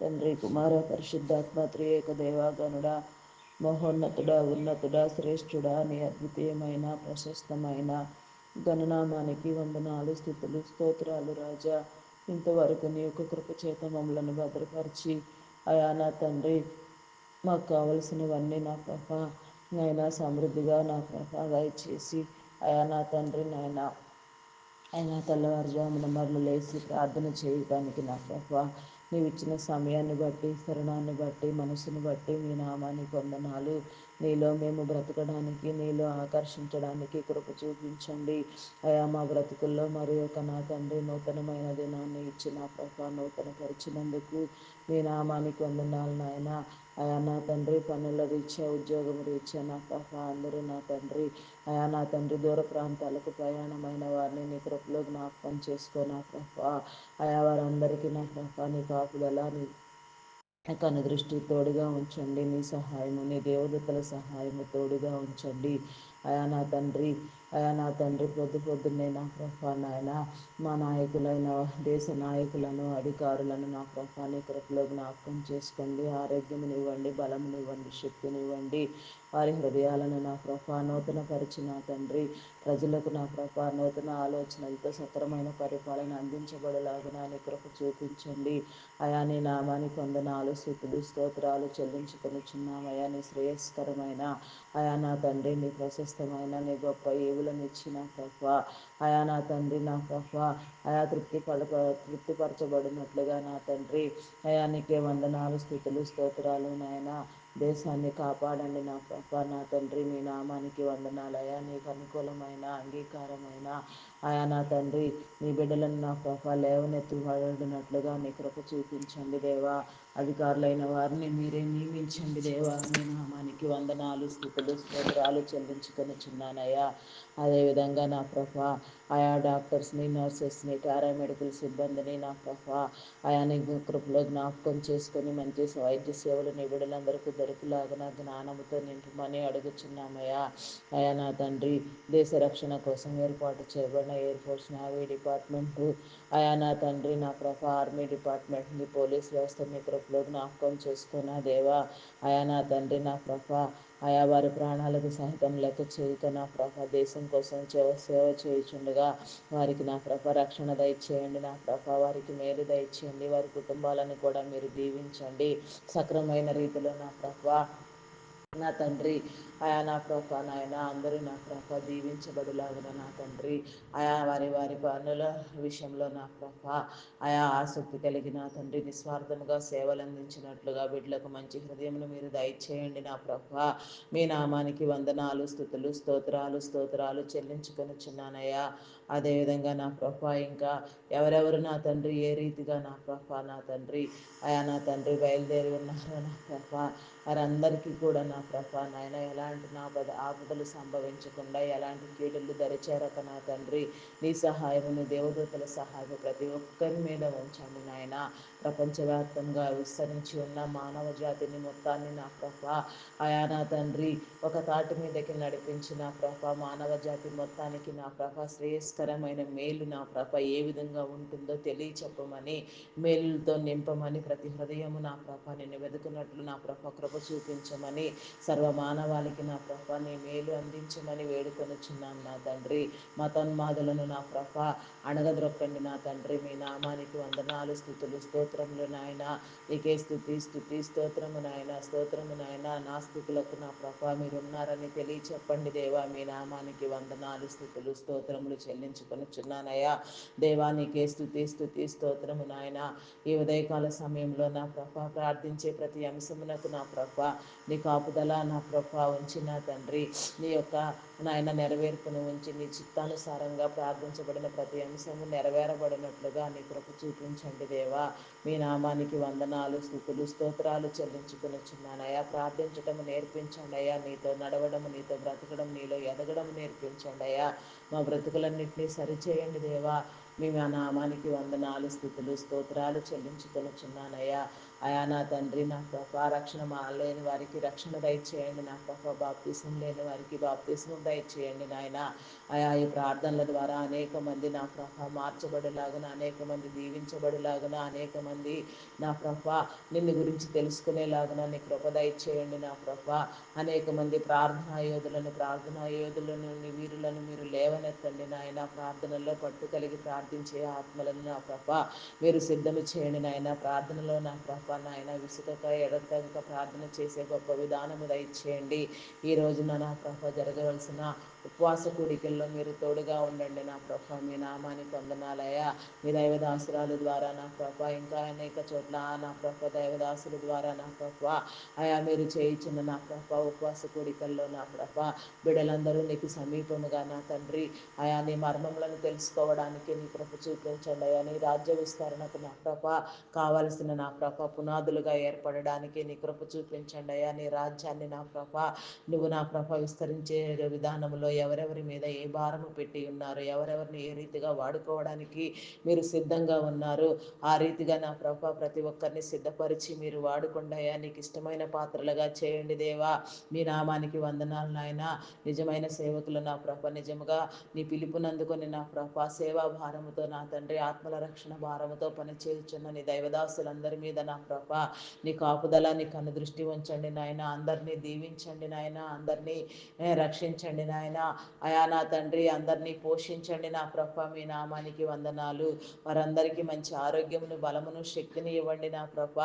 తండ్రి కుమార పరిశుద్ధాత్మ త్రియేక దేవాగనుడ మహోన్నతుడ ఉన్నతుడ శ్రేష్ఠుడ నీ అద్వితీయమైన ప్రశస్తమైన గణనామానికి వందనాలు స్థితులు స్తోత్రాలు రాజా. ఇంతవరకు నీ యొక్క కృపచేత మమ్మలను భద్రపరిచి అయా నా తండ్రి మాకు కావలసినవన్నీ నా ప్రభ నైనా సమృద్ధిగా నా ప్రభ దయచేసి అయా నా తండ్రి నాయన అయినా తెల్లవారుజామున మరలు లేచి ప్రార్థన చేయటానికి నా ప్రభ నీవు ఇచ్చిన సమయాన్ని బట్టి తరుణాన్ని బట్టి మనసును బట్టి మీ నామానికి వందనాలు నీలో మేము బ్రతకడానికి నీలో ఆకర్షించడానికి కృప చూపించండి. అయా మా బ్రతుకుల్లో మరి ఒక నా తండ్రి నూతనమైన దినాన్ని ఇచ్చిన ప్రభా నూతన పరిచినందుకు మీ నామానికి వందనాలు నాయన. అయా నా తండ్రి పనుల రీత్యా ఉద్యోగం రీత్యా నా పాప అందరూ నా తండ్రి. అయా నా తండ్రి దూర ప్రాంతాలకు ప్రయాణమైన వారిని నీ కృపలో జ్ఞాపకం చేసుకో నా పాప. అయా వారందరికీ నా ప్రభ నీ కాపుదల నీ కను దృష్టి తోడుగా ఉంచండి. నీ సహాయము నీ దేవదత్తల సహాయము తోడుగా ఉంచండి. అయా నా తండ్రి అయా నా తండ్రి పొద్దు పొద్దున్నే నా ప్రభా నాయన మా నాయకులైన దేశ నాయకులను అధికారులను నా ప్రభా నీ కృపలో జ్ఞాపకం చేసుకోండి. ఆరోగ్యమునివ్వండి బలమునివ్వండి శక్తినివ్వండి వారి హృదయాలను నా ప్రభా నూతన పరిచి నా తండ్రి ప్రజలకు నా ప్రభా నూతన ఆలోచనలతో సక్రమైన పరిపాలన అందించబడేలాగున నీ కృప చూపించండి. అయా నీ నామాని పొందనాలు స్థుతులు స్తోత్రాలు చెల్లించుకొనుచున్నామయ్యా నీ శ్రేయస్కరమైన అయా నా తండ్రి నీ ప్రశస్తమైన నీ గొప్ప ఈవులను ఇచ్చిన ప్రభ అయా నా తండ్రి నా ప్రభ అయా తృప్తి పడప తృప్తిపరచబడినట్లుగా నా తండ్రి అయా నీకే వందనాలు స్థుతులు స్తోత్రాలు నాయన. దేశాన్ని కాపాడండి నా ప్రభ నా తండ్రి మీ నామానికి వందనాలయా నీకు అనుకూలమైన అంగీకారమైన అయా నా తండ్రి నీ బిడ్డలను నా ప్రభ లేవనెత్తిబడినట్లుగా నీ కృప చూపించండి దేవా. అధికారులైన వారిని మీరే నియమించండి దేవా. మీ నామానికి వందనాలు స్థుతులు స్తోత్రాలు చెల్లించుకొనుచున్నానయ్యా. అదేవిధంగా నా ప్రభా ఆయా డాక్టర్స్ని నర్సెస్ని పారామెడికల్ సిబ్బందిని నా ప్రభా ఆయా నీ కృపలో జ్ఞాపకం చేసుకొని మంచి వైద్య సేవలు నిబిడలందరికీ దొరికిలాగిన జ్ఞానముతో నింపమని అడుగుచున్నామయ్యా. అయా నా తండ్రి దేశ రక్షణ కోసం ఏర్పాటు చేయబడిన ఎయిర్ ఫోర్స్ నేవీ డిపార్ట్మెంటు అయా నా తండ్రి నా ప్రభ ఆర్మీ డిపార్ట్మెంట్ని పోలీస్ వ్యవస్థ మీ కృపలో జ్ఞాపకం చేసుకున్న దేవా. అయా నా తండ్రి నా ప్రభ ఆయా వారి ప్రాణాలకు సహితం లెక్క చేయక నా ప్రభ దేశం కోసం సేవ సేవ చేయుచుండగా వారికి నా ప్రభ రక్షణ దయచేయండి. నా ప్రభ వారికి మేలు దయచేయండి. వారి కుటుంబాలను కూడా మీరు దీవించండి. సక్రమైన రీతిలో నా ప్రభ నా తండ్రి. ఆయా నా ప్రభ నాయన అందరూ నా ప్రభ దీవించబడులాగున నా తండ్రి. ఆయా వారి వారి పనుల విషయంలో నా ప్రభ. ఆయా ఆసక్తి కలిగిన తండ్రి నిస్వార్థముగా సేవలు అందించినట్లుగా బిడ్డలకు మంచి హృదయమును మీరు దయచేయండి నా ప్రభ. మీ నామానికి వందనాలు స్థుతులు స్తోత్రాలు స్తోత్రాలు చెల్లించుకొనుచున్నానయ్యా. అదేవిధంగా నా ప్రభా ఇంకా ఎవరెవరు నా తండ్రి ఏ రీతిగా నా ప్రభా నా తండ్రి అయా నా తండ్రి బయలుదేరి ఉన్నారో నా ప్రభా వారందరికీ కూడా నా ప్రభా నాయన ఎలాంటి నా పద ఆపదలు సంభవించకుండా ఎలాంటి కీడులు దరిచేరక నా తండ్రి నీ సహాయము నీ దేవదూతల సహాయము ప్రతి ఒక్కరి మీద ఉంచండి నాయన. ప్రపంచవ్యాప్తంగా విస్తరించి ఉన్న మానవ జాతిని మొత్తాన్ని నా ప్రభా అయా నా తండ్రి ఒక తాటి మీదకి నడిపించిన ప్రభా మానవ జాతి మొత్తానికి నా ప్రభ శ్రేయస్కరమైన మేలు నా ప్రభ ఏ విధంగా ఉంటుందో తెలియచెప్పమని మేలులతో నింపమని ప్రతి హృదయము నా ప్రభ నిన్ను వెతుకున్నట్లు నా ప్రభ కృప చూపించమని సర్వమానవాళికి నా ప్రభ నీ మేలు అందించమని వేడుకొనుచున్నాం నా తండ్రి. మతోన్మాదులను నా ప్రభ అణగద్రొక్కండి నా తండ్రి. మీ నామానికి వందనాలు స్థుతులు స్తోత్రములు నాయన. నీకే స్థుతి స్థుతి స్తోత్రము నాయన. స్తోత్రము నాయన. నాస్తికులకు నా ప్రభ మీరున్నారని తెలియచెప్పండి దేవా. మీ నామానికి వందనాలు స్థుతులు స్తోత్రములు చెల్లి చెల్లించుకొనుచున్నానయ్యా దేవా నీకే స్థుతి స్థుతి స్తోత్రము నాయన. ఈ ఉదయకాల సమయంలో నా ప్రభ ప్రార్థించే ప్రతి అంశమునకు నా ప్రభ నీ కాపుదల నా ప్రభ ఉంచి నా తండ్రి. నీ యొక్క నాయన నెరవేర్పును ఉంచి నీ చిత్తానుసారంగా ప్రార్థించబడిన ప్రతి అంశము నెరవేరబడినట్లుగా నీ కృప చూపించండి దేవా. మీ నామానికి వందనాలు స్థుతులు స్తోత్రాలు చెల్లించుకొనుచున్నానయ్యా ప్రార్థించటము నేర్పించండి అయ్యా. నీతో నడవడం నీతో బ్రతకడం నీలో ఎదగడం నేర్పించండి అయ్యా. మా బ్రతుకులన్నింటినీ సరిచేయండి దేవా. మీ నామానికి వందనాలు స్థుతులు స్తోత్రాలు చెల్లించుకొనుచున్నానయ్యా. అయా నా తండ్రి నా ప్రభా రక్షణ లేని వారికి రక్షణ దయచేయండి. నా ప్రభా బాప్తీసం లేని వారికి బాప్తీసం దయచేయండి నాయన. అయా ఈ ప్రార్థనల ద్వారా అనేక మంది నా ప్రభ మార్చబడేలాగున అనేక మంది దీవించబడేలాగున అనేక మంది నా ప్రభ నిన్ను గురించి తెలుసుకునేలాగున నీ కృప దయచేయండి నా ప్రభ. అనేక మంది ప్రార్థనా యోధులను ప్రార్థనా యోధులను వీరులను మీరు లేవనెత్తండి నాయన. ప్రార్థనలో పట్టు కలిగి ప్రార్థించే ఆత్మలను నా ప్రభ మీరు సిద్ధము చేయండి నాయన. ప్రార్థనలో నా ప్రభ నాయన విసుకక ఎడతెగక ప్రార్థన చేసే గొప్ప విధానము దయచేయండి. ఈ రోజున నా ప్రభ జరగవలసిన ఉపవాస కూడికల్లో మీరు తోడుగా ఉండండి. నా ప్రభ మీ నామానికి వందనాలయ్యా మీ దైవదాసురాలు ద్వారా నా ప్రభ ఇంకా అనేక చోట్ల నా ప్రభ దైవదాసుల ద్వారా నా ప్రభ. అయా మీరు చేయించిన నా ప్రభ ఉపవాస కూడికల్లో నా ప్రభ. బిడలందరూ నీకు సమీపముగా నా తండ్రి. అయా నీ మర్మములను తెలుసుకోవడానికి నీ కృప చూపించండి. అయా నీ రాజ్య విస్తరణకు నా ప్రభ కావలసిన నా ప్రభ పునాదులుగా ఏర్పడడానికి నీ కృప చూపించండి. అయా నీ రాజ్యాన్ని నా ప్రభ నువ్వు నా ప్రభ విస్తరించే విధానంలో ఎవరెవరి మీద ఏ భారము పెట్టి ఉన్నారు ఎవరెవరిని ఏ రీతిగా వాడుకోవడానికి మీరు సిద్ధంగా ఉన్నారు ఆ రీతిగా నా ప్రభ ప్రతి ఒక్కరిని సిద్ధపరిచి మీరు వాడుకుండయా నీకు ఇష్టమైన పాత్రలుగా చేయండి దేవా. మీ నామానికి వందనాలు నాయన. నిజమైన సేవకులు నా ప్రభ. నిజముగా నీ పిలుపునందుకొని నా ప్రభ సేవా భారముతో నా తండ్రి ఆత్మల రక్షణ భారముతో పనిచేయుచున్న నీ దైవదాసులందరి మీద నా ప్రభ నీ కాపుదల నీ కను దృష్టి ఉంచండి నాయన. అందరినీ దీవించండి నాయన. అందరినీ రక్షించండి నాయన. అయా నా తండ్రి అందరినీ పోషించండి నా ప్రభ మీ నామానికి వందనాలు. వారందరికీ మంచి ఆరోగ్యమును బలమును శక్తిని ఇవ్వండి నా ప్రభ.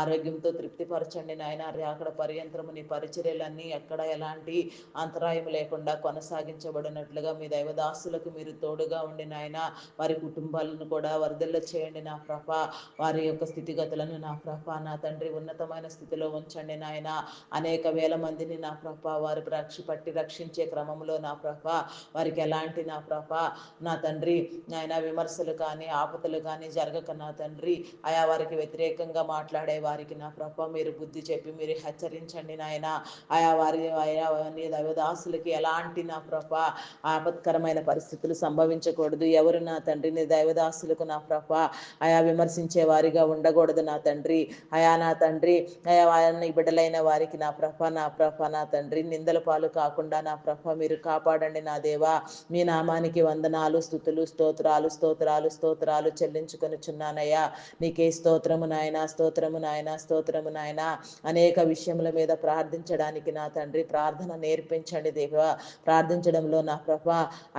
ఆరోగ్యంతో తృప్తిపరచండి నాయన. అక్కడ పర్యంతరము నీ పరిచర్యలన్నీ ఎక్కడ ఎలాంటి అంతరాయం లేకుండా కొనసాగించబడినట్లుగా మీ దైవదాసులకు మీరు తోడుగా ఉండి నాయన వారి కుటుంబాలను కూడా వరదల్లో చేయండి నా ప్రభ. వారి యొక్క స్థితిగతులను నా ప్రభ నా తండ్రి ఉన్నతమైన స్థితిలో ఉంచండి నాయన. అనేక వేల మందిని నా ప్రభ వారు రక్ష పట్టి రక్షించే క్రమంలో నా ప్రభ? వారికి ఎలాంటి నా ప్రభ? నా తండ్రి ఆయన విమర్శలు కానీ ఆపదలు కానీ జరగక నా తండ్రి. ఆయా వారికి వ్యతిరేకంగా మాట్లాడే వారికి నా ప్రభ మీరు బుద్ధి చెప్పి మీరు హెచ్చరించండి నాయన. ఆయా వారి ఆయా దైవదాసులకి ఎలాంటి నా ప్రభ? ఆపత్కరమైన పరిస్థితులు సంభవించకూడదు. ఎవరు నా తండ్రి నీ దైవదాసులకు నా ప్రభ? ఆయా విమర్శించే వారిగా ఉండకూడదు నా తండ్రి. అయా నా తండ్రి అయా వారిని బిడ్డలైన వారికి నా ప్రభ నా ప్రభ నా తండ్రి. నిందల పాలు కాకుండా నా ప్రభ మీరు కాపాడండి నా దేవా. మీ నామానికి వందనాలు స్థుతులు స్తోత్రాలు స్తోత్రాలు స్తోత్రాలు చెల్లించుకొని చున్నానయ్యా నీకే స్తోత్రము నాయన స్తోత్రము నాయన స్తోత్రము నాయన. అనేక విషయముల మీద ప్రార్థించడానికి నా తండ్రి ప్రార్థన నేర్పించండి దేవా. ప్రార్థించడంలో నా ప్రభ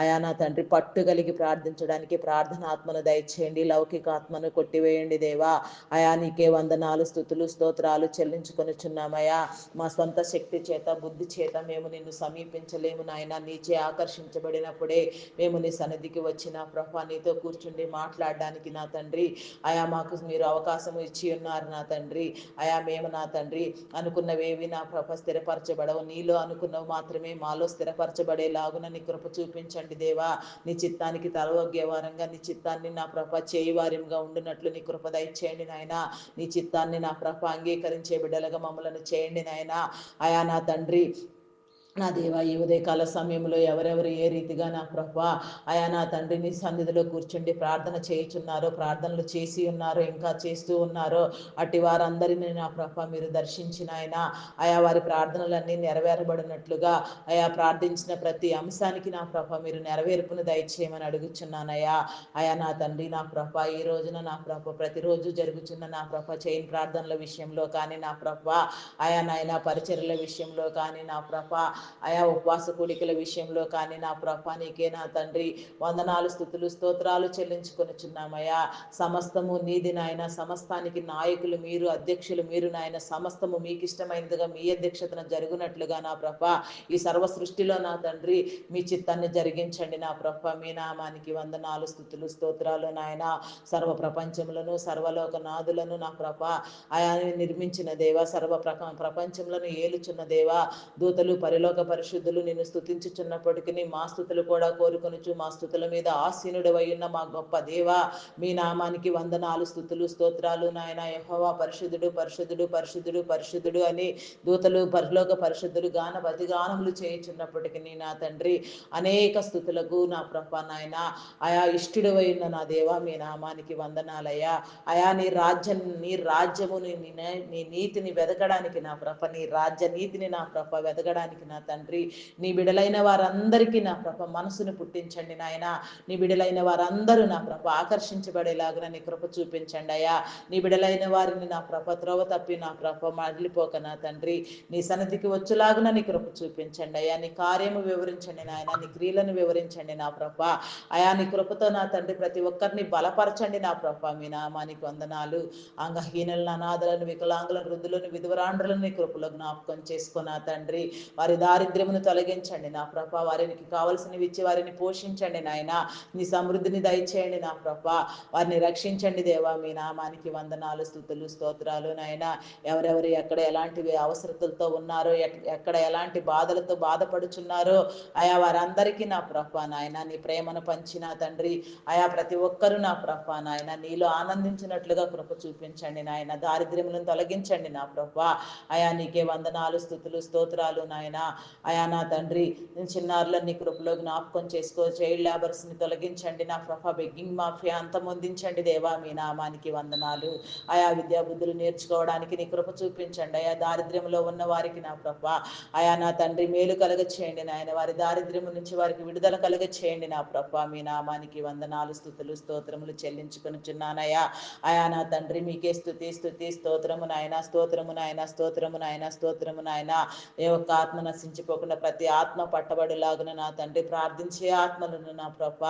అయా నా తండ్రి పట్టుగలిగి ప్రార్థించడానికి ప్రార్థన ఆత్మను దయచేయండి లౌకిక ఆత్మను కొట్టివేయండి దేవా. అయా నీకే వందనాలు స్థుతులు స్తోత్రాలు చెల్లించుకొని చున్నామయ్యా మా సొంత శక్తి చేత బుద్ధి చేత మేము నిన్ను సమీపించలేము నాయన. నీచే ఆకర్షించబడినప్పుడే మేము నీ సన్నిధికి వచ్చిన ప్రభా నీతో కూర్చుండి మాట్లాడడానికి నా తండ్రి. అయా మాకు మీరు అవకాశం ఇచ్చి ఉన్నారు నా తండ్రి. అయా మేము నా తండ్రి. అనుకున్నవేవి నా ప్రభ స్థిరపరచబడవు. నీలో అనుకున్నవి మాత్రమే మాలో స్థిరపరచబడేలాగున నీ కృప చూపించండి దేవా. నీ చిత్తానికి తలవగ్గే వారంగా నీ చిత్తాన్ని నా ప్రభ చేయి ఉండినట్లు నీ కృప దయచేయండి నాయన. నీ చిత్తాన్ని నా ప్రభ అంగీకరించే బిడ్డలుగా మమ్మలను చేయండి నాయన. అయా నా తండ్రి నా దేవ ఈ ఉదయకాల సమయంలో ఎవరెవరు ఏ రీతిగా నా ప్రభా అయా నా తండ్రిని సన్నిధిలో కూర్చుండి ప్రార్థన చేయుచున్నారో ప్రార్థనలు చేసి ఉన్నారో ఇంకా చేస్తూ ఉన్నారో అట్టి వారందరినీ నా ప్రభ మీరు దర్శించిన ఆయన. ఆయా వారి ప్రార్థనలన్నీ నెరవేరబడినట్లుగా ఆయా ప్రార్థించిన ప్రతి అంశానికి నా ప్రభ మీరు నెరవేర్పును దయచేయమని అడుగుచున్నానయ్యా. అయా నా తండ్రి నా ప్రభ ఈ రోజున నా ప్రభ ప్రతిరోజు జరుగుతున్న నా ప్రభ చైన్ ప్రార్థనల విషయంలో కానీ నా ప్రభ ఆయా నాయన పరిచర్ల విషయంలో కానీ నా ప్రభ ఆయా ఉపవాస కూడికల విషయంలో కానీ నా ప్రభ నీకే నా తండ్రి వందనాలు స్థుతులు స్తోత్రాలు చెల్లించుకొనిచున్నామయ్యా. సమస్తము నీది నాయన సమస్తానికి నాయకులు మీరు అధ్యక్షులు మీరు నాయన సమస్తము మీకు ఇష్టమైనదిగా మీ అధ్యక్షతన జరుగునట్లుగా నా ప్రభ. ఈ సర్వ సృష్టిలో నా తండ్రి మీ చిత్తాన్ని జరిగించండి నా ప్రభ. మీ నామానికి వందనాలు స్థుతులు స్తోత్రాలు నాయన. సర్వ ప్రపంచములను సర్వలోక నాదులను నా ప్రభ. ఆయా నిర్మించిన దేవ సర్వ ప్రపంచములను ఏలుచున్న దేవ. దూతలు పరిలోక భూలోక పరిశుద్ధులు నిన్ను స్థుతించుచున్నప్పటికీ మా స్థుతులు కూడా కోరుకొనుచు మా స్థుతుల మీద ఆసీనుడు ఉన్న మా గొప్ప దేవ మీ నామానికి వందనాలు స్థుతులు స్తోత్రాలు నాయన. యహోవా పరిశుద్ధుడు పరిశుద్ధుడు పరిశుద్ధుడు పరిశుద్ధుడు అని దూతలు పరిలోక పరిశుద్ధులు గాన ప్రతిగానములు చేయించున్నప్పటికీ నా తండ్రి. అనేక స్థుతులకు నా ప్రభ నాయన. ఆయా ఇష్టడు ఉన్న నా దేవ మీ నామానికి వందనాలయ్యా. అయా నీ రాజ్యం నీ రాజ్యముని నీ నీతిని వెదకడానికి నా ప్రభ నీ రాజ్య నీతిని నా ప్రభ వెదకడానికి నా తండ్రి నీ బిడలైన వారందరికీ నా ప్రభ మనసును పుట్టించండి నాయన. నీ బిడలైన వారందరూ నా ప్రభ ఆకర్షించబడేలాగా నీ కృప చూపించండి అయ్యా. నీ బిడలైన వారిని నా ప్రభ త్రోవ తప్పి నా ప్రభ మళ్ళీపోక నా తండ్రి. నీ సన్నిధికి వచ్చేలాగున నీ కృప చూపించండి అయ్యా. నీ కార్యము వివరించండి నాయన. నీ క్రియలను వివరించండి నా ప్రభ. అయా నీ కృపతో నా తండ్రి ప్రతి ఒక్కరిని బలపరచండి నా ప్రభ. మీ నామానికి వందనాలు. అంగహీనులను అనాథలను వికలాంగులను వృద్ధులను విధువరాండ్రులను నీ కృపలో జ్ఞాపకం చేసుకున్నా తండ్రి. వారి దారిద్ర్యమును తొలగించండి నా ప్రభ. వారికి కావలసినవి ఇచ్చి వారిని పోషించండి నాయన. నీ సమృద్ధిని దయచేయండి నా ప్రభ. వారిని రక్షించండి దేవా. మీ నామానికి వందనాలు స్థుతులు స్తోత్రాలు నాయన. ఎవరెవరు ఎక్కడ ఎలాంటి అవసరతలతో ఉన్నారో ఎక్కడ ఎలాంటి బాధలతో బాధపడుచున్నారో ఆయా వారందరికీ నా ప్రభా నాయన. నీ ప్రేమను పంచిన తండ్రి ఆయా ప్రతి ఒక్కరూ నా ప్రభా నాయన. నీలో ఆనందించినట్లుగా కృప చూపించండి నాయన. దారిద్ర్యములను తొలగించండి నా ప్రభ. ఆయా నీకే వందనాలు స్థుతులు స్తోత్రాలు నాయన. అయా నా తండ్రి చిన్నారులని కృపలో జ్ఞాపకం చేసుకో చైల్డ్ లేబర్స్ని తొలగించండి నా ప్రభా బెగ్గింగ్ మాఫియా అంతమొందించండి దేవా మీ నామానికి వందనాలు. ఆయా విద్యాబుద్ధులు నేర్చుకోవడానికి నీ కృప చూపించండి ఆయా దారిద్ర్యంలో ఉన్న వారికి నా ప్రభ. ఆయా నా తండ్రి మేలు కలగ చేయండి నాయన వారి దారిద్ర్యం నుంచి వారికి విడుదల కలగ చేయండి నా ప్రభ. మీ నామానికి వందనాలు స్థుతులు స్తోత్రములు చెల్లించుకొనిచున్నానయ్యా ఆయా నా తండ్రి మీకే స్థుతి స్థుతి స్తోత్రము నాయన స్తోత్రము నాయన స్తోత్రము నాయన స్తోత్రము నాయన. ఏ ఒక్క ఆత్మ నశించిపోకుండా ప్రతి ఆత్మ పట్టబడిలాగున నా తండ్రి ప్రార్థించే ఆత్మలను నా ప్రభ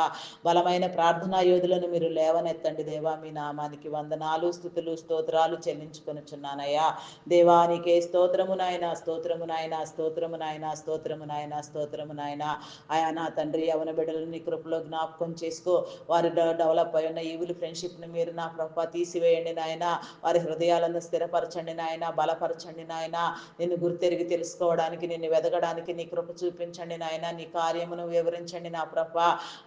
బలమైన ప్రార్థనా యోధులను మీరు లేవనెత్తండి దేవా మీ నామానికి వందనాలు స్థుతులు స్తోత్రాలు చెల్లించుకొనిచున్నానయ్యా. దేవానికే స్తోత్రము నాయన స్తోత్రము నాయన స్తోత్రము నాయన స్తోత్రము నాయన స్తోత్రము నాయన. ఆయా నా తండ్రి యవన బిడ్డలని కృపలో జ్ఞాపకం చేసుకో. వారి డెవలప్ అయి ఉన్న ఈవులు ఫ్రెండ్షిప్ని మీరు నా ప్రభ తీసివేయండి నాయన. వారి హృదయాలను స్థిరపరచండి నాయన బలపరచండి నాయన. నిన్ను గుర్తెరిగి తెలుసుకోవడానికి నిన్ను ఎదగడానికి నీ కృప చూపించండి నాయన. నీ కార్యమును వివరించండి నా ప్రభ.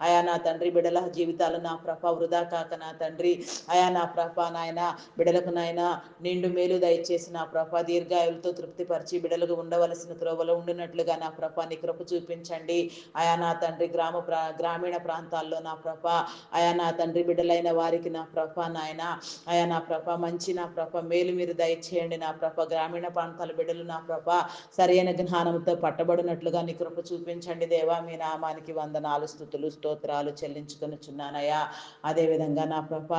అయా నా తండ్రి బిడల జీవితాలు నా ప్రభ వృధా కాక నా తండ్రి. అయా నా ప్రభ నాయన బిడలకు నాయన నిండు మేలు దయచేసి నా ప్రభ దీర్ఘాయులతో తృప్తిపరిచి బిడలకు ఉండవలసిన త్రోవలో ఉండినట్లుగా నా ప్రభ నీ కృప చూపించండి. అయా నా తండ్రి గ్రామ ప్రా గ్రామీణ ప్రాంతాల్లో నా ప్రభ. అయా నా తండ్రి బిడ్డలైన వారికి నా ప్రభ నాయన. అయా నా ప్రభ మంచి నా ప్రభ మేలు మీరు దయచేయండి నా ప్రభ. గ్రామీణ ప్రాంతాల బిడ్డలు నా ప్రభ. సరైన జ్ఞానంతో పట్టబడినట్లుగా నీ కృప చూపించండి దేవా. మీ నామానికి వందనాలు స్థుతులు స్తోత్రాలు చెల్లించుకొనిచున్నానయ్యా. అదేవిధంగా నా ప్రభ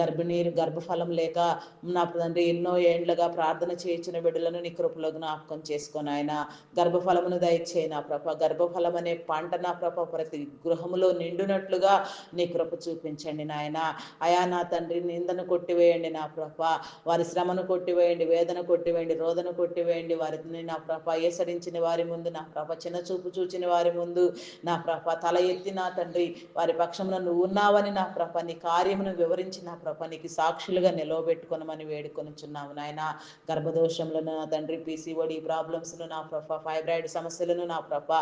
గర్భిణీ గర్భఫలం లేక నా తండ్రి ఎన్నో ఏండ్లుగా ప్రార్థన చేయించిన బిడ్డలను నీ కృపలో జ్ఞాపకం చేసుకొని ఆయన గర్భఫలమును దయచేయి నా ప్రభ. గర్భఫలం అనే పంట నా ప్రభ ప్రతి గృహములో నిండునట్లుగా నీ కృప చూపించండి నాయన. అయా నా తండ్రి నిందను కొట్టివేయండి నా ప్రభ. వారి శ్రమను కొట్టివేయండి వేదన కొట్టివేయండి రోదన కొట్టివేయండి. వారిని నా ప్రభ ఏసడించిన వారి వారి ముందు నా ప్రభ చిన్న చూపు చూచిన వారి ముందు నా ప్రభ తల ఎత్తి నా తండ్రి వారి పక్షంలో నువ్వు ఉన్నావని నా ప్రభ నీ కార్యమును వివరించి నా ప్రభ నీకు సాక్షులుగా నిలవబెట్టుకునమని వేడుకొనిచున్నాము నాయన. గర్భదోషంలో నా తండ్రి పీసీఓడి ప్రాబ్లమ్స్ను నా ప్రభ ఫైబ్రాయిడ్ సమస్యలను నా ప్రభ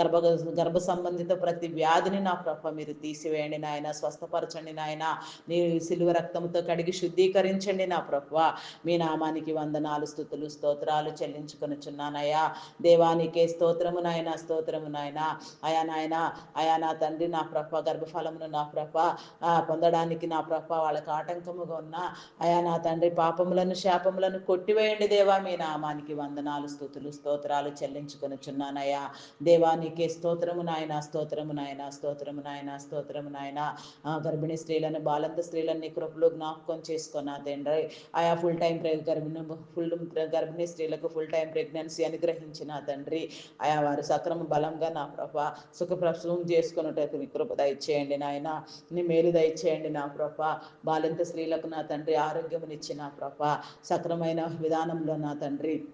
గర్భ గర్భ సంబంధిత ప్రతి వ్యాధిని నా ప్రభ మీరు తీసివేయండి నాయన స్వస్థపరచండి నాయన. నీ సిలువ రక్తంతో కడిగి శుద్ధీకరించండి నా ప్రభ. మీ నామానికి వందనాలు స్థుతులు స్తోత్రాలు దేవాని నీకే స్తోత్రము నాయన స్తోత్రము నాయన. అయా నాయన అయా నా తండ్రి నా ప్రభ గర్భఫలమును నా ప్రభ పొందడానికి నా ప్రభ వాళ్ళకి ఆటంకముగా ఉన్న. అయా నా తండ్రి పాపములను శాపములను కొట్టివేయండి దేవా మీ నామానికి వందనాలు స్థుతులు స్తోత్రాలు దేవా నీకే స్తోత్రము నాయన స్తోత్రము నాయన స్తోత్రము నాయన స్తోత్రము నాయన. గర్భిణీ స్త్రీలను బాలంత స్త్రీలను నీ కృపలో జ్ఞాపకం చేసుకున్నా తండ్రి. ఆయా ఫుల్ టైం గర్భిణి ఫుల్ గర్భిణీ స్త్రీలకు ఫుల్ టైం ప్రెగ్నెన్సీ అనుగ్రహించిన తండ్రి. ఆయా వారు సక్రమ బలంగా నా ప్రభ సుఖప్రసం చేసుకున్నట్టు నీ కృప దయచేయండి నాయన. నీ మేలు దయచేయండి నా ప్రభ. బాలింత స్త్రీలకు నా తండ్రి ఆరోగ్యమునిచ్చి నా ప్రభ. సక్రమైన విధానంలో నా తండ్రి.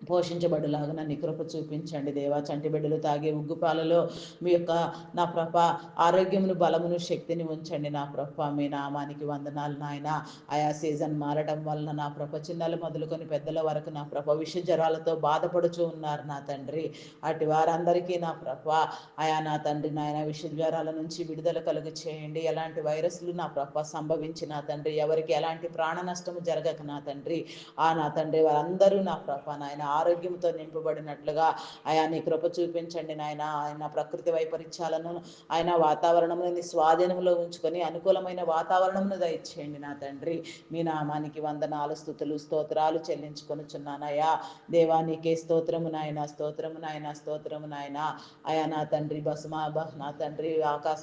పోషించబడులాగా నీ కృప చూపించండి దేవా. చంటి బిడ్డలు తాగే ఉగ్గుపాలలో మీ యొక్క నా ప్రభ ఆరోగ్యమును బలమును శక్తిని ఉంచండి నా ప్రభ. మీ నామానికి వందనాలు నాయన. ఆయా సీజన్ మారడం వలన నా ప్రభ చిన్నలు మొదలుకొని పెద్దల వరకు నా ప్రభ విష జ్వరాలతో బాధపడుచు ఉన్నారు నా తండ్రి. అటు వారందరికీ నా ప్రభ ఆయా నా తండ్రి నాయన విష జ్వరాల నుంచి విడుదల కలుగు చేయండి. ఎలాంటి వైరస్లు నా ప్రభ సంభవించి నా తండ్రి ఎవరికి ఎలాంటి ప్రాణ నష్టము జరగక నా తండ్రి. ఆ నా తండ్రి వారందరూ నా ప్రభ నాయన ఆరోగ్యంతో నింపబడినట్లుగా ఆయా నీ కృప చూపించండి నాయన. ఆయన ప్రకృతి వైపరీత్యాలను ఆయన వాతావరణంలో స్వాధీనంలో ఉంచుకొని అనుకూలమైన వాతావరణంను దయచేయండి నా తండ్రి. మీ నామానికి వందనాలు స్థుతులు స్తోత్రాలు చెల్లించుకొనుచున్నానయ్యా దేవానికే స్తోత్రము నాయన స్తోత్రము నాయన స్తోత్రము నాయన. అయా నా తండ్రి బసు మా నా తండ్రి ఆకాశ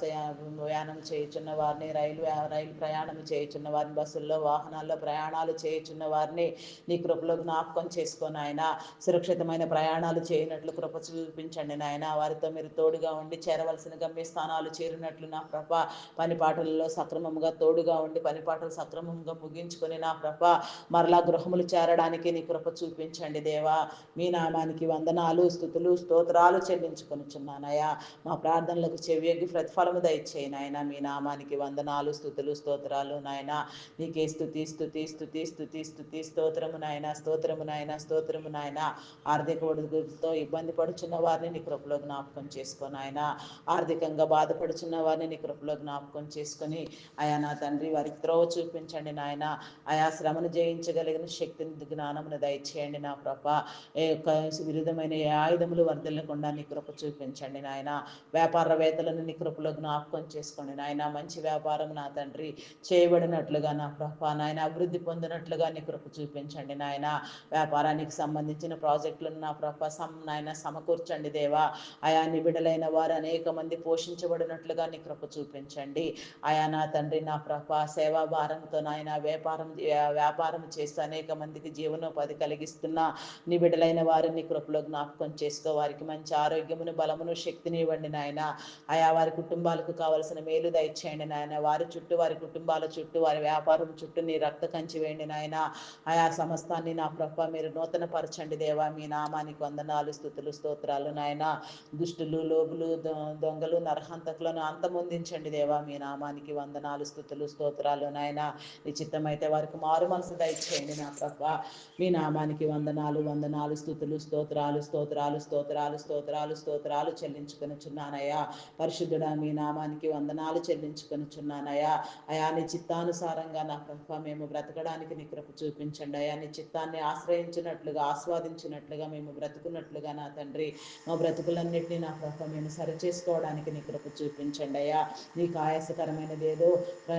ప్రయాణం చేయుచున్న వారిని రైలు రైలు ప్రయాణం చేయుచున్న వారిని బస్సుల్లో వాహనాల్లో ప్రయాణాలు చేయుచున్న వారిని నీ కృపలో జ్ఞాపకం చేసుకొని ఆయన సురక్షితమైన ప్రయాణాలు చేయనట్లు కృప చూపించండి నాయన. వారితో మీరు తోడుగా ఉండి చేరవలసిన గమ్య స్థానాలు చేరినట్లు నా ప్రభ. పని పాటలలో సక్రమంగా తోడుగా ఉండి పని పాటలు సక్రమంగా ముగించుకొని నా ప్రభ మరలా గృహములు చేరడానికి నీ కృప చూపించండి దేవా. మీ నామానికి వందనాలు స్థుతులు స్తోత్రాలు చెల్లించుకొనిచున్నానయ్యా. మా ప్రార్థనలకు చెవియొగ్గి ప్రతిఫలము దయచేయి నాయన. మీ నామానికి వందనాలు స్థుతులు స్తోత్రాలు నాయన. నీకే స్థుతి స్థుతి స్థుతి స్థుతి స్థుతి స్తోత్రము నాయన స్తోత్రము నాయన స్తోత్రము నాయన. ఆర్థిక ఒడుగులతో ఇబ్బంది పడుచున్న వారిని నీ కృపలో జ్ఞాపకం చేసుకొని ఆయన. ఆర్థికంగా బాధపడుచున్న వారిని నీ కృపలో జ్ఞాపకం చేసుకొని అయా నా తండ్రి వారికి త్రోవ చూపించండి నాయన. ఆయా శ్రమను జయించగలిగిన శక్తిని జ్ఞానమును దయచేయండి నా ప్రభ. ఏ యొక్క విరుద్ధమైన ఏ ఆయుధములు వర్దిల్లకుండా నీ కృప చూపించండి నాయన. వ్యాపారవేత్తలను నీ కృపలో జ్ఞాపకం చేసుకోండి నాయన. మంచి వ్యాపారం నా తండ్రి చేయబడినట్లుగా నా ప్రభ. నాయన అభివృద్ధి పొందినట్లుగా నీ కృప చూపించండి నాయన. వ్యాపారానికి సంబంధించిన ప్రాజెక్టులను నా ప్రభ సం నాయన సమకూర్చండి దేవా. ఆయా నిబిడలైన వారు అనేక మంది పోషించబడినట్లుగా నీ కృప చూపించండి. ఆయా నా తండ్రి నా ప్రభ సేవా భారంతో నాయన వ్యాపారం వ్యాపారం చేస్తూ అనేక మందికి జీవనోపాధి కలిగిస్తున్న నిబిడలైన వారిని కృపలో జ్ఞాపకం చేసుకో. వారికి మంచి ఆరోగ్యమును బలమును శక్తిని ఇవ్వండి నాయన. ఆయా వారి కుటుంబాలకు కావలసిన మేలు దయచేయండి నాయన. వారి చుట్టూ వారి కుటుంబాల చుట్టూ వారి వ్యాపారం చుట్టూ నీ రక్త కంచి వేయండి నాయన. ఆయా సమస్తాన్ని నా ప్రభ మీరు నూతన పరచండి దేవా మీ నామానికి వందనాలు స్థుతులు స్తోత్రాలు నాయన. దుష్టులు లోబులు దొంగలు నరహంతకులను అంతమొందించండి దేవా మీ నామానికి వందనాలు స్థుతులు స్తోత్రాలు నాయన. నిశ్చితమైతే వారికి మారు మనసు దయచేయండి నా ప్రభ. మీ నామానికి వందనాలు వందనాలు స్థుతులు స్తోత్రాలు స్తోత్రాలు స్తోత్రాలు స్తోత్రాలు స్తోత్రాలు చెల్లించుకొనుచున్నానయ్యా. పరిశుద్ధుడా మీ నామానికి వందనాలు చెల్లించుకొనుచున్నానయ్యా. అయా నీ చిత్తానుసారంగా నా ప్రభ మేము బ్రతకడానికి నీ కృప చూపించండి అయా. నీ చిత్తాన్ని ఆశ్రయించినట్లుగా ఆస్వాదించినట్లుగా మేము బ్రతుకున్నట్లుగా నా తండ్రి మా బ్రతుకులన్నింటినీ నా ప్రభావ మేము సరిచేసుకోవడానికి నీ కృప చూపించండి అయ్యా. నీకు ఆయాసకరమైనది ఏదో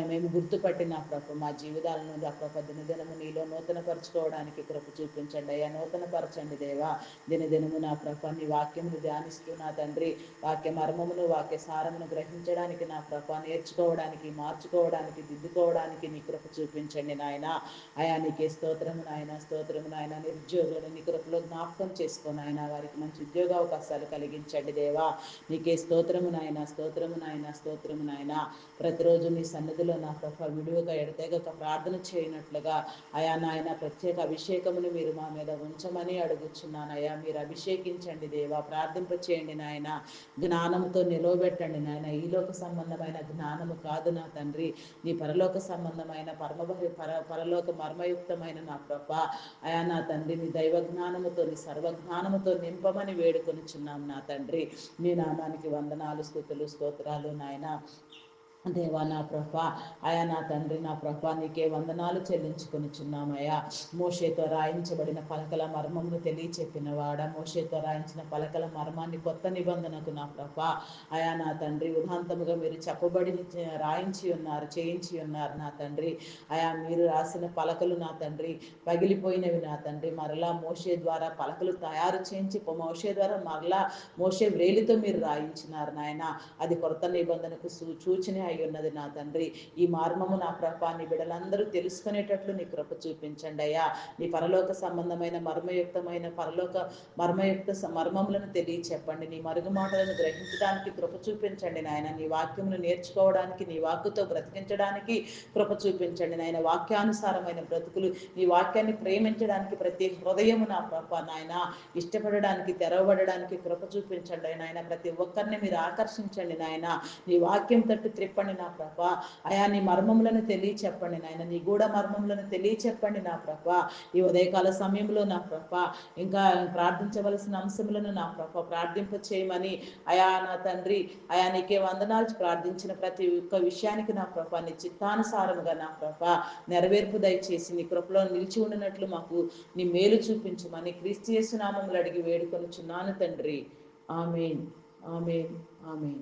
మేము గుర్తుపట్టి నా ప్రభ మా జీవితాలను నా ప్రభ దినదినము నీలో నూతనపరచుకోవడానికి కృప చూపించండి అయ్యా. నూతనపరచండి దేవా. దినదినము నా ప్రభ నీ వాక్యమును ధ్యానిస్తూ నా తండ్రి వాక్య మర్మమును వాక్య సారమును గ్రహించడానికి నా ప్రభ నేర్చుకోవడానికి మార్చుకోవడానికి దిద్దుకోవడానికి నీ కృప చూపించండి నాయన. అయా నీకే స్తోత్రము నాయన స్తోత్రము నాయన. నిరుద్యోగులను కృపలో జ్ఞాపకం చేసుకొని ఆయన వారికి మంచి ఉద్యోగ అవకాశాలు కలిగించండి దేవా. నీకే స్తోత్రము నాయన స్తోత్రము నాయన స్తోత్రము నాయన. ప్రతిరోజు నీ సన్నిధిలో నా ప్రభ విడువక ఎడతెగక ప్రార్థన చేయనట్లుగా అయా నాయన ప్రత్యేక అభిషేకమును మీరు మా మీద ఉంచమని అడుగుచున్నానయ్యా మీరు అభిషేకించండి దేవా. ప్రార్థింప చేయండి నాయన. జ్ఞానంతో నిలవబెట్టండి నాయన. ఈలోక సంబంధమైన జ్ఞానము కాదు నా తండ్రి. నీ పరలోక సంబంధమైన పరమ పర పరలోక మర్మయుక్తమైన నా ప్రభ. అయా నా తండ్రి నీ దైవ జ్ఞానముతో నీ సర్వజ్ఞానముతో నింపమని వేడుకొనిచున్నాం నా తండ్రి. నీ నామానికి వందనాలు స్థుతులు స్తోత్రాలు నాయన. దేవా నా ప్రభ అయా నా తండ్రి నా ప్రభ నీకే వందనాలు చెల్లించుకొనిచున్నామయ్యా. మోషేతో రాయించబడిన పలకల మర్మమును తెలియచెప్పిన వాడ మోషేతో రాయించిన పలకల మర్మాన్ని కొత్త నిబంధనకు నా ప్రభ. అయా నా తండ్రి ఉదాంతముగా మీరు చెప్పబడి రాయించి ఉన్నారు చేయించి ఉన్నారు నా తండ్రి. అయా మీరు రాసిన పలకలు నా తండ్రి పగిలిపోయినవి నా తండ్రి. మరలా మోషే ద్వారా పలకలు తయారు చేయించి మోషే ద్వారా మరలా మోషే వేలితో మీరు రాయించినారు నాయన. అది కొత్త నిబంధనకు సూ సూచన అయి ఉన్నది నా తండ్రి. ఈ మార్మము నా ప్రభ నీ బిడలందరూ తెలుసుకునేటట్లు నీ కృప చూపించండి అయ్యా. నీ పరలోక సంబంధమైన మర్మయుక్తమైన పరలోక మర్మయుక్త మర్మములను తెలియచెప్పండి. నీ మరుగు మాటలను గ్రహించడానికి కృప చూపించండి నాయన. నీ వాక్యమును నేర్చుకోవడానికి నీ వాక్కుతో బ్రతికించడానికి కృప చూపించండి నాయన. వాక్యానుసారమైన బ్రతుకులు నీ వాక్యాన్ని ప్రేమించడానికి ప్రతి హృదయము నా ప్రభా నాయన. ఇష్టపడడానికి తెరవబడడానికి కృప చూపించండి నాయన. ప్రతి ఒక్కరిని మీరు ఆకర్షించండి నాయన. నీ వాక్యం తట్టు త్రిప్పండి నా ప్రభ. అయా నీ మర్మములను తెలియ చెప్పండి నాయన. నీ గూఢ మర్మములను తెలియ చెప్పండి నా ప్రభ. ఈ ఉదయకాల సమయంలో నా ప్రభ. ఇంకా ప్రార్థించవలసిన అంశములను నా ప్రభ ప్రార్థింప చేయమని అయా నా తండ్రి అయా నీకే వందనాలు ప్రార్థించిన ప్రతి ఒక్క విషయానికి నా ప్రభ నీ చిత్తానుసారముగా నా ప్రభ నెరవేర్పు దయచేసి నీ కృపలో నిలిచి ఉండినట్లు మాకు నీ మేలు చూపించమని క్రీస్తు నామములు అడిగి వేడుకొనుచున్నాను తండ్రి. ఆమెన్. ఆమెన్. ఆమెన్.